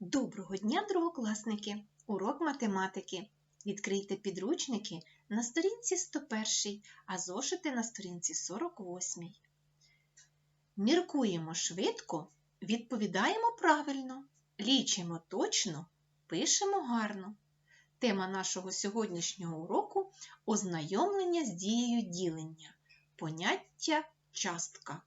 Доброго дня, другокласники! Урок математики. Відкрийте підручники на сторінці 101, а зошити на сторінці 48. Міркуємо швидко, відповідаємо правильно, лічимо точно, пишемо гарно. Тема нашого сьогоднішнього уроку ознайомлення з дією ділення. Поняття частка.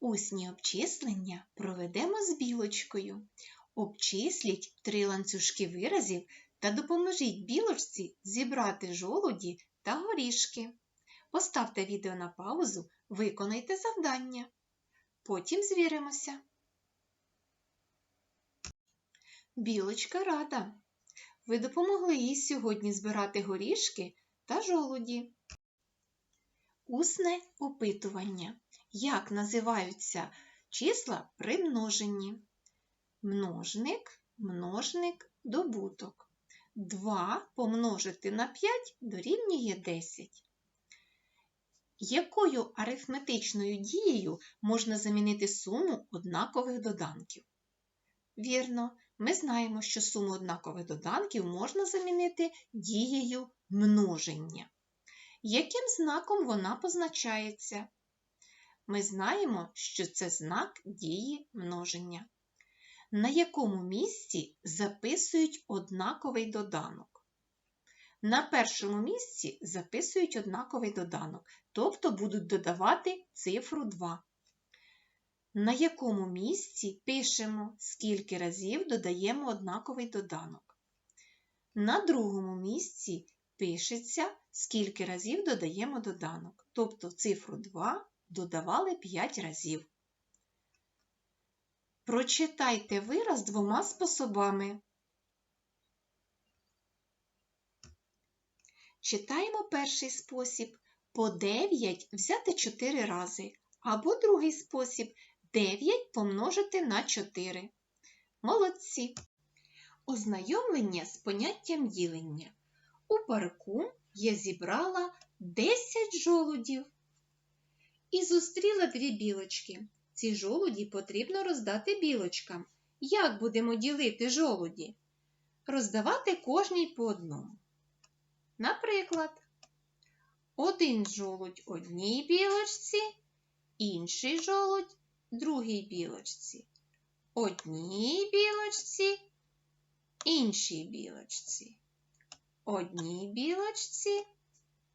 Усні обчислення проведемо з білочкою. Обчисліть три ланцюжки виразів та допоможіть білочці зібрати жолуді та горішки. Поставте відео на паузу, виконайте завдання. Потім звіримося. Білочка рада. Ви допомогли їй сьогодні збирати горішки та жолуді. Усне опитування. Як називаються числа при множенні? Множник, множник, добуток. 2 помножити на 5 дорівнює 10. Якою арифметичною дією можна замінити суму однакових доданків? Вірно, ми знаємо, що суму однакових доданків можна замінити дією множення. Яким знаком вона позначається? Ми знаємо, що це знак дії множення. На якому місці записують однаковий доданок? На першому місці записують однаковий доданок, тобто будуть додавати цифру 2. На якому місці пишемо, скільки разів додаємо однаковий доданок. На другому місці пишеться, скільки разів додаємо доданок, тобто цифру 2 додавали 5 разів. Прочитайте вираз двома способами. Читаємо перший спосіб. По 9 взяти 4 рази. Або другий спосіб 9 помножити на 4. Молодці. Ознайомлення з поняттям ділення. У парку я зібрала 10 жолудів і зустріла дві білочки. Ці жолуді потрібно роздати білочкам. Як будемо ділити жолуді? Роздавати кожній по одному. Наприклад, один жолудь одній білочці, інший жолудь другій білочці. Одній білочці, іншій білочці. Одній білочці,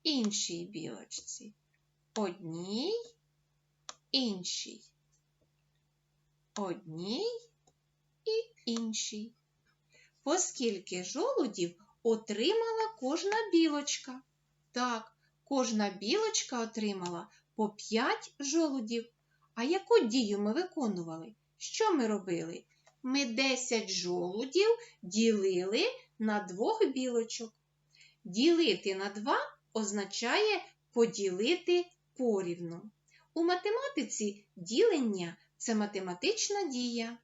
іншій білочці одній, іншій, одній і іншій. Оскільки жолудів отримала кожна білочка. Так, кожна білочка отримала по 5 жолудів. А яку дію ми виконували? Що ми робили? Ми 10 жолудів ділили на двох білочок. Ділити на 2 означає поділити порівну. У математиці ділення це математична дія.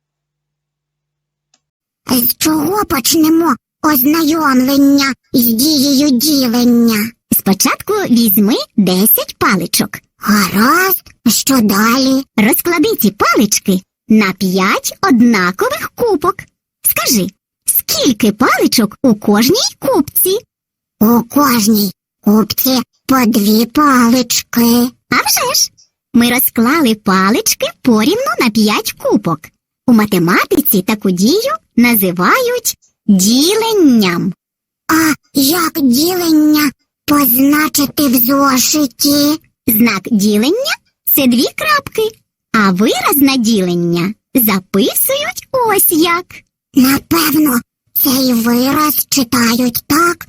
З чого почнемо ознайомлення з дією ділення? Спочатку візьми 10 паличок. Гаразд, що далі? Розклади ці палички на 5 однакових кубок. Скажи, скільки паличок у кожній кубці? У кожній купці по дві палички. А вже ж! Ми розклали палички порівну на 5 кубок. У математиці таку дію називають діленням. А як ділення позначити в зошиті? Знак ділення це дві крапки, а вираз на ділення записують ось як. Напевно, цей вираз читають так.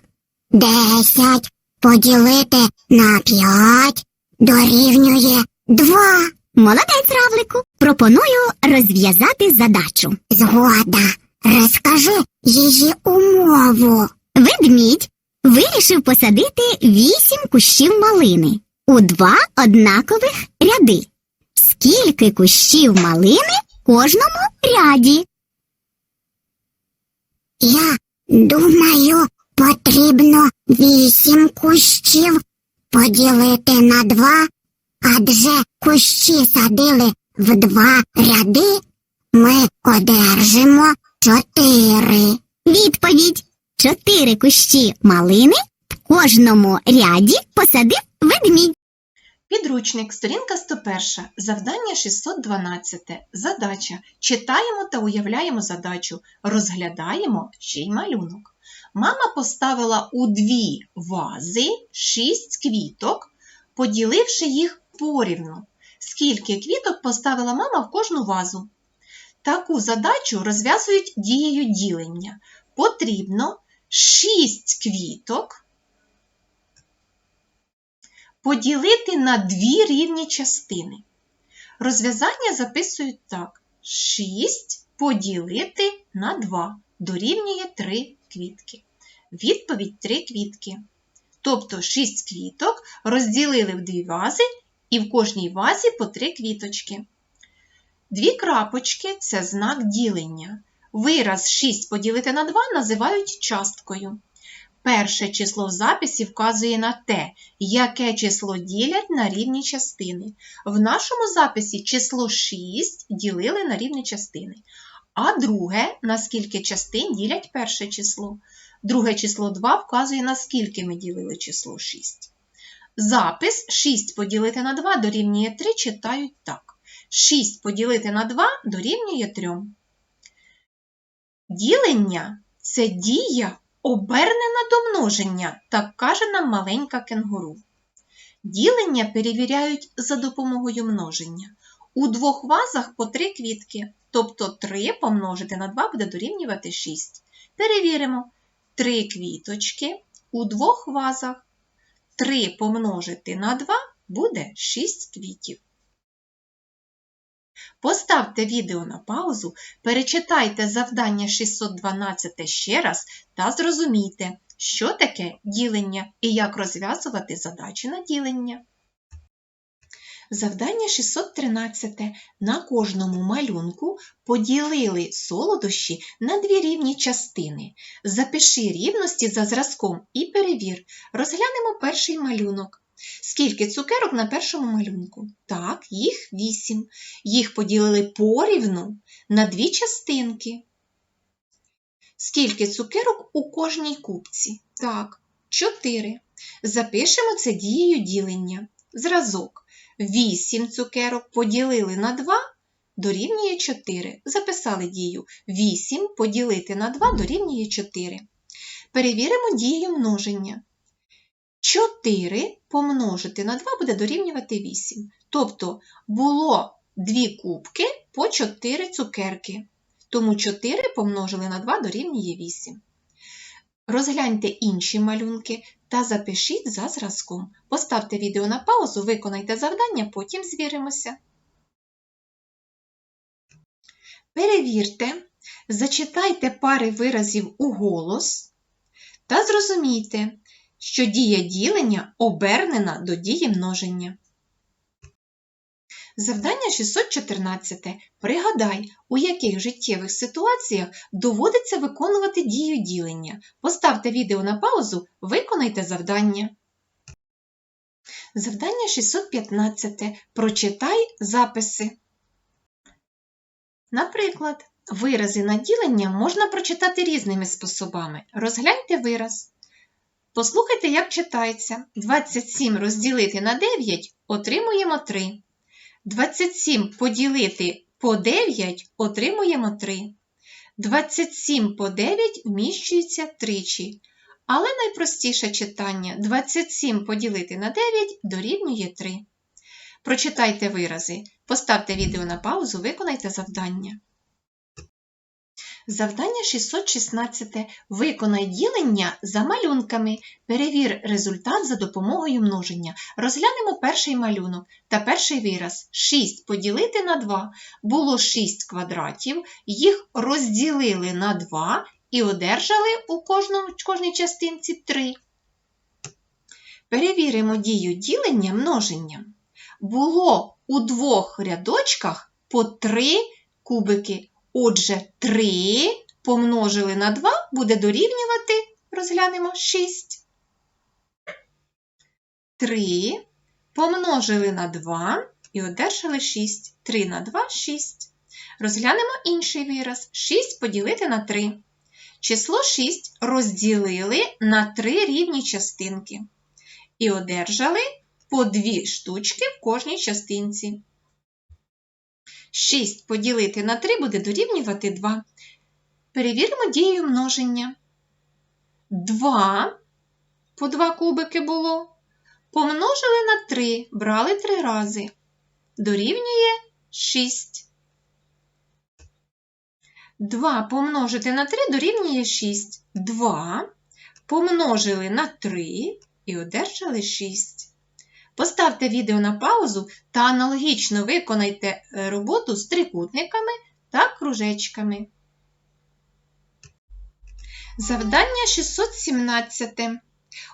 Десять поділити на п'ять дорівнює два. Молодець, равлику. Пропоную розв'язати задачу. Згода. Розкажи її умову. Ведмідь вирішив посадити вісім кущів малини у два однакових ряди. Скільки кущів малини в кожному ряді? Я думаю, потрібно вісім кущів поділити на два, адже кущі садили в два ряди, ми одержимо чотири. Відповідь. Чотири кущі малини в кожному ряді посадив ведмідь. Підручник, сторінка 101, завдання 612. Задача. Читаємо та уявляємо задачу. Розглядаємо ще й малюнок. Мама поставила у дві вази шість квіток, поділивши їх порівну. Скільки квіток поставила мама в кожну вазу? Таку задачу розв'язують дією ділення. Потрібно 6 квіток поділити на дві рівні частини. Розв'язання записують так: 6 поділити на 2 дорівнює 3 квітки. Відповідь 3 квітки. Тобто 6 квіток розділили в дві вази і в кожній вазі по 3 квіточки. Дві крапочки це знак ділення. Вираз 6 поділити на 2 називають часткою. Перше число в записі вказує на те, яке число ділять на рівні частини. В нашому записі число 6 ділили на рівні частини. А друге, на скільки частин ділять перше число. Друге число 2 вказує, на скільки ми ділили число 6. Запис 6 поділити на 2 дорівнює 3 читають так. 6 поділити на 2 дорівнює 3. Ділення це дія обернена до множення, так каже нам маленька кенгуру. Ділення перевіряють за допомогою множення. У двох вазах по три квітки, тобто 3 помножити на 2 буде дорівнювати 6. Перевіримо. 3 квіточки у двох вазах. 3 помножити на 2 буде 6 квітів. Поставте відео на паузу, перечитайте завдання 612 ще раз та зрозумійте, що таке ділення і як розв'язувати задачі на ділення. Завдання 613. На кожному малюнку поділили солодощі на дві рівні частини. Запиши рівності за зразком і перевір. Розглянемо перший малюнок. Скільки цукерок на першому малюнку? Так, їх 8. Їх поділили порівну на дві частинки. Скільки цукерок у кожній купці? Так, 4. Запишемо це дією ділення. Зразок. 8 цукерок поділили на 2 дорівнює 4. Записали дію. 8 поділити на 2 дорівнює 4. Перевіримо дією множення. 4 помножити на 2 буде дорівнювати 8. Тобто було 2 кубки по 4 цукерки. Тому 4 помножили на 2 дорівнює 8. Розгляньте інші малюнки та запишіть за зразком. Поставте відео на паузу, виконайте завдання, потім звіримося. Перевірте, зачитайте пари виразів у голос та зрозумійте, що дія ділення обернена до дії множення. Завдання 614. Пригадай, у яких життєвих ситуаціях доводиться виконувати дію ділення. Поставте відео на паузу, виконайте завдання. Завдання 615. Прочитай записи. Наприклад, вирази на ділення можна прочитати різними способами. Розгляньте вираз. Послухайте, як читається. 27 розділити на 9 отримуємо 3. 27 поділити по 9 отримуємо 3. 27 по 9 вміщується тричі. Але найпростіше читання 27 поділити на 9 дорівнює 3. Прочитайте вирази. Поставте відео на паузу, виконайте завдання. Завдання 616. Виконай ділення за малюнками. Перевір результат за допомогою множення. Розглянемо перший малюнок та перший вираз. 6 поділити на 2. Було 6 квадратів, їх розділили на 2 і одержали у кожному, кожній частинці 3. Перевіримо дію ділення множенням. Було у двох рядочках по 3 кубики. Отже, 3 помножили на 2 буде дорівнювати, розглянемо 6. 3 помножили на 2 і одержали 6. 3 на 2 6. Розглянемо інший вираз. 6 поділити на 3. Число 6 розділили на 3 рівні частинки і одержали по 2 штучки в кожній частинці. 6 поділити на 3 буде дорівнювати 2. Перевіримо дією множення. 2 по 2 кубики було. Помножили на 3, брали 3 рази. Дорівнює 6. 2 помножити на 3 дорівнює 6. 2 помножили на 3 і одержали 6. Поставте відео на паузу та аналогічно виконайте е, роботу з трикутниками та кружечками. Завдання 617.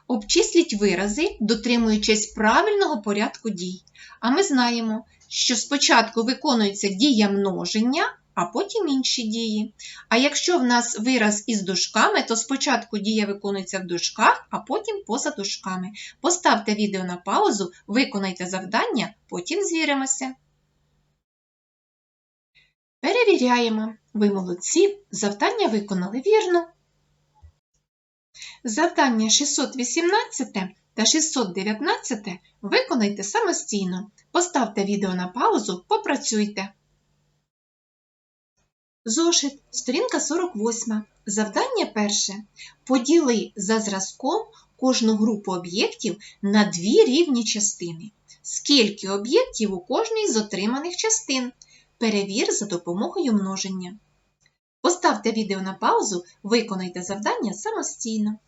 Обчисліть вирази, дотримуючись правильного порядку дій. А ми знаємо, що спочатку виконується дія множення, а потім інші дії. А якщо в нас вираз із дужками, то спочатку дія виконується в дужках, а потім поза дужками. Поставте відео на паузу, виконайте завдання, потім звіримося. Перевіряємо. Ви молодці, завдання виконали вірно. Завдання 618 та 619 виконайте самостійно. Поставте відео на паузу, попрацюйте. Зошит, сторінка 48. Завдання перше. Поділи за зразком кожну групу об'єктів на дві рівні частини. Скільки об'єктів у кожній з отриманих частин? Перевір за допомогою множення. Поставте відео на паузу, виконайте завдання самостійно.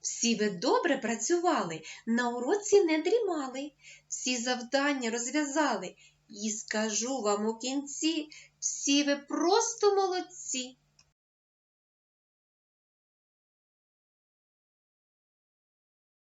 Всі ви добре працювали, на уроці не дрімали, всі завдання розв'язали. І скажу вам у кінці, всі ви просто молодці.